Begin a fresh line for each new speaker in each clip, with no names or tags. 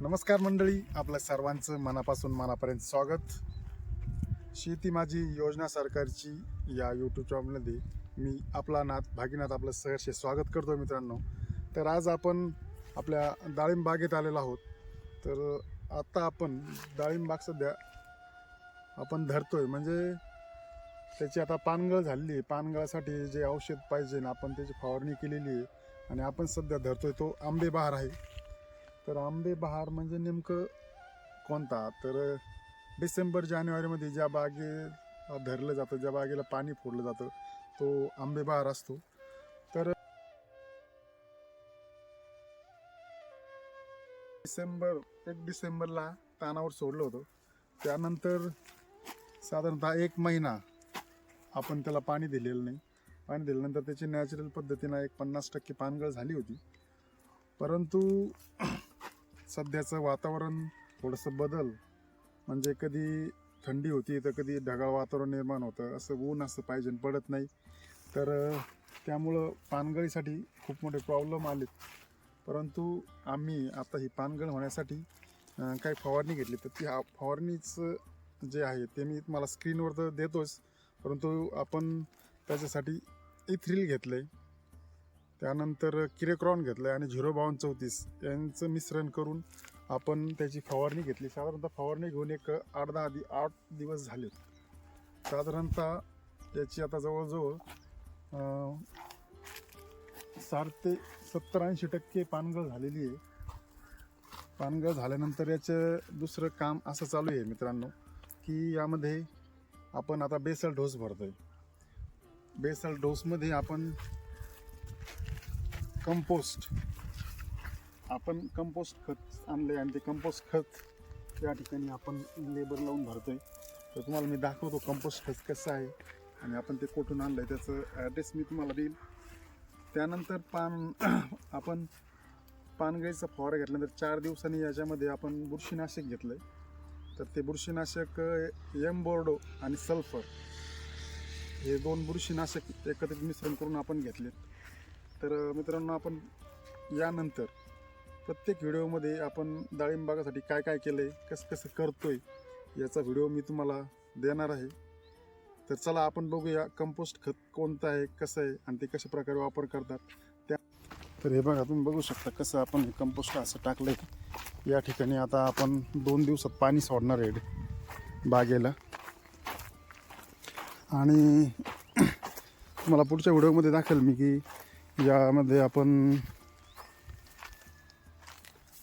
नमस्कार मंडळी आपल्या सर्वांचं मनापासून मनापर्यंत स्वागत. शेती माझी योजना सरकारची या यूट्यूब चॅनलमध्ये मी आपला नाथ भागीनाथ आपलं सहर्ष स्वागत करतो मित्रांनो. तर आज आपण आपल्या डाळिंब बागेत आलेलो आहोत. तर आत्ता आपण डाळिंब बाग सध्या आपण धरतोय. म्हणजे त्याची आता पानगळ झालेली आहे. पानगळासाठी जे औषध पाहिजे ना आपण त्याची फवारणी केलेली आहे. आणि आपण सध्या धरतोय तो आंबे बहार आहे. तर आंबे बहार म्हणजे नेमकं कोणता? तर डिसेंबर जानेवारीमध्ये ज्या बागे धरलं जातं ज्या बागेला पाणी फोडलं जातं तो आंबे बहार असतो. तर डिसेंबर एक डिसेंबरला तानावर सोडलं होतं. त्यानंतर साधारणतः एक महिना आपण त्याला पाणी दिलेलं नाही. पाणी दिल्यानंतर त्याची नॅचरल पद्धतीनं एक पन्नास टक्के पानगळ झाली होती. परंतु सध्याचं वातावरण थोडंसं बदल. म्हणजे कधी थंडी होती तर कधी ढगाळ वातावरण निर्माण होतं असं ऊन असं पाहिजे पडत नाही. तर त्यामुळं पानगळीसाठी खूप मोठे प्रॉब्लेम आलेत. परंतु आम्ही आता ही पानगळ होण्यासाठी काही फवारणी घेतली. तर ती हा फवारणीचं जे आहे ते मी तुम्हाला स्क्रीनवर तर देतोच. परंतु आपण त्याच्यासाठी इथ्रिल घेतलं आहे त्यानंतर किरेक्रॉन घेतलं आहे आणि झिरो बावन्न चौतीस यांचं मिश्रण करून आपण त्याची फवारणी घेतली. साधारणतः फवारणी घेऊन एक आठ दहा दि आठ दिवस झाले साधारणतः त्याची आता जवळजवळ साठ ते सत्तर ऐंशी टक्के पानगळ झालेली आहे. पानगळ झाल्यानंतर याचं दुसरं काम असं चालू आहे मित्रांनो की यामध्ये आपण आता बेसल डोस भरतो आहे बेसल डोसमध्ये आपण कंपोस्ट आपण कंपोस्ट खत आणले आणि ते कंपोस्ट खत या ठिकाणी आपण लेबर लावून भरतोय. तर तुम्हाला मी दाखवतो कंपोस्ट खत कसं आहे आणि आपण ते कुठून आणलं आहे त्याचं ॲड्रेस मी तुम्हाला देईल त्यानंतर पान आपण पानगळीचा फवारा घेतल्यानंतर चार दिवसांनी याच्यामध्ये आपण बुरशीनाशक घेतलं आहे तर ते बुरशीनाशक एम बोर्डो आणि सल्फर हे दोन बुरशीनाशक एकत्रित मिश्रण करून आपण घेतलेत. तर मित्रांनो आपण यानंतर प्रत्येक व्हिडिओमध्ये आपण डाळिंबागासाठी काय काय केलं आहे कसं कसं करतो आहे याचा व्हिडिओ मी तुम्हाला देणार आहे. तर चला आपण बघूया कंपोस्ट खत कोणतं आहे कसं आहे आणि ते कशा प्रकारे वापर करतात. त्या तर हे बघा तुम्ही बघू शकता कसं आपण हे कंपोस्ट असं टाकलं आहे या ठिकाणी आता आपण दोन दिवसात पाणी सोडणार आहे बागेला. आणि तुम्हाला पुढच्या व्हिडिओमध्ये दाखवेल मी की यामध्ये आपण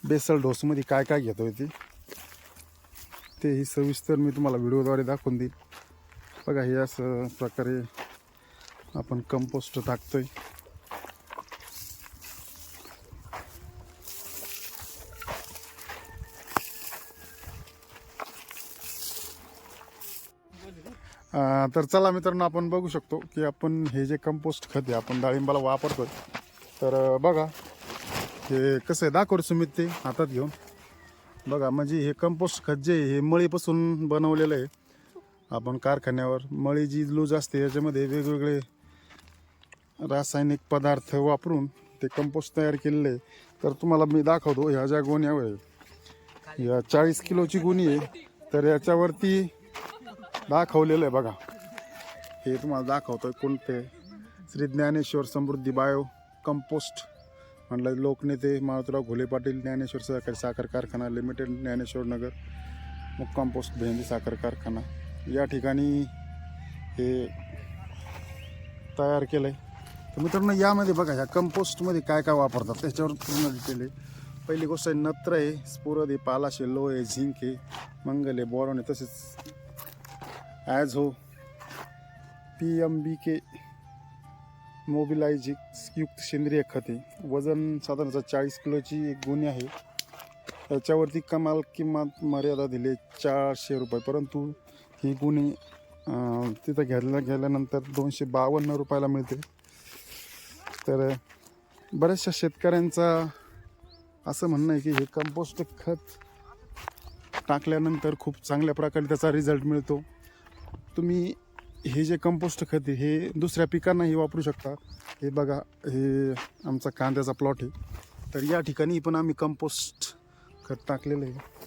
बेसल डोसमध्ये काय काय घेतो आहे ते? तेही सविस्तर मी तुम्हाला व्हिडिओद्वारे दाखवून देईल बघा हे असं प्रकारे आपण कंपोस्ट टाकतो आहे तर चला मित्रांनो आपण बघू शकतो की आपण हे जे कंपोस्ट खत आहे आपण डाळिंबाला वापरतोय. तर बघा हे कसं आहे दाखवतो मी सुमित ते हातात घेऊन. बघा म्हणजे हे कंपोस्ट खत जे हे मळीपासून बनवलेलं आहे. आपण कारखान्यावर मळी जी लूज असते याच्यामध्ये वेगवेगळे रासायनिक पदार्थ वापरून ते कंपोस्ट तयार केलेले आहे. तर तुम्हाला मी दाखवतो ह्या ज्या गोण्यावर या चाळीस किलोची गोणी आहे. तर याच्यावरती दाखवलेलं आहे बघा. हे तुम्हाला दाखवतोय कोणते श्री ज्ञानेश्वर समृद्धी बायो कंपोस्ट म्हणलं लोकनेते मारुतराव घोले पाटील ज्ञानेश्वर सहकारी साखर कारखाना लिमिटेड ज्ञानेश्वर नगर मुक्काम पोस्ट भेंदी साखर कारखाना. या ठिकाणी हे तयार केलं आहे तर मित्रांनो यामध्ये बघा ह्या कंपोस्टमध्ये काय काय वापरतात त्याच्यावर पूर्ण डिटेल आहे. पहिली गोष्ट आहे नत्र आहे स्फुरद आहे पालाशे लोह आहे झिंक आहे मंगल आहे बोरॉन आहे तसेच ॲज हो पी एम बी के मोबिलायझिक युक्त सेंद्रिय खते वजन साधारणतः चाळीस किलोची एक गुन्हे आहे याच्यावरती कमाल किंमत मर्यादा दिली चारशे रुपये परंतु ही गुन्हे तिथं घ्यायला गेल्यानंतर दोनशे बावन्न रुपयाला मिळते तर बऱ्याचशा शेतकऱ्यांचा असं म्हणणं आहे की हे कंपोस्ट खत टाकल्यानंतर खूप चांगल्या प्रकारे त्याचा रिझल्ट मिळतो तुम्ही हे जे कंपोस्ट खत आहे हे दुसऱ्या पिकांनाही वापरू शकता. हे बघा हे आमचा कांद्याचा प्लॉट आहे. तर या ठिकाणी पण आम्ही कंपोस्ट खत टाकलेलं आहे.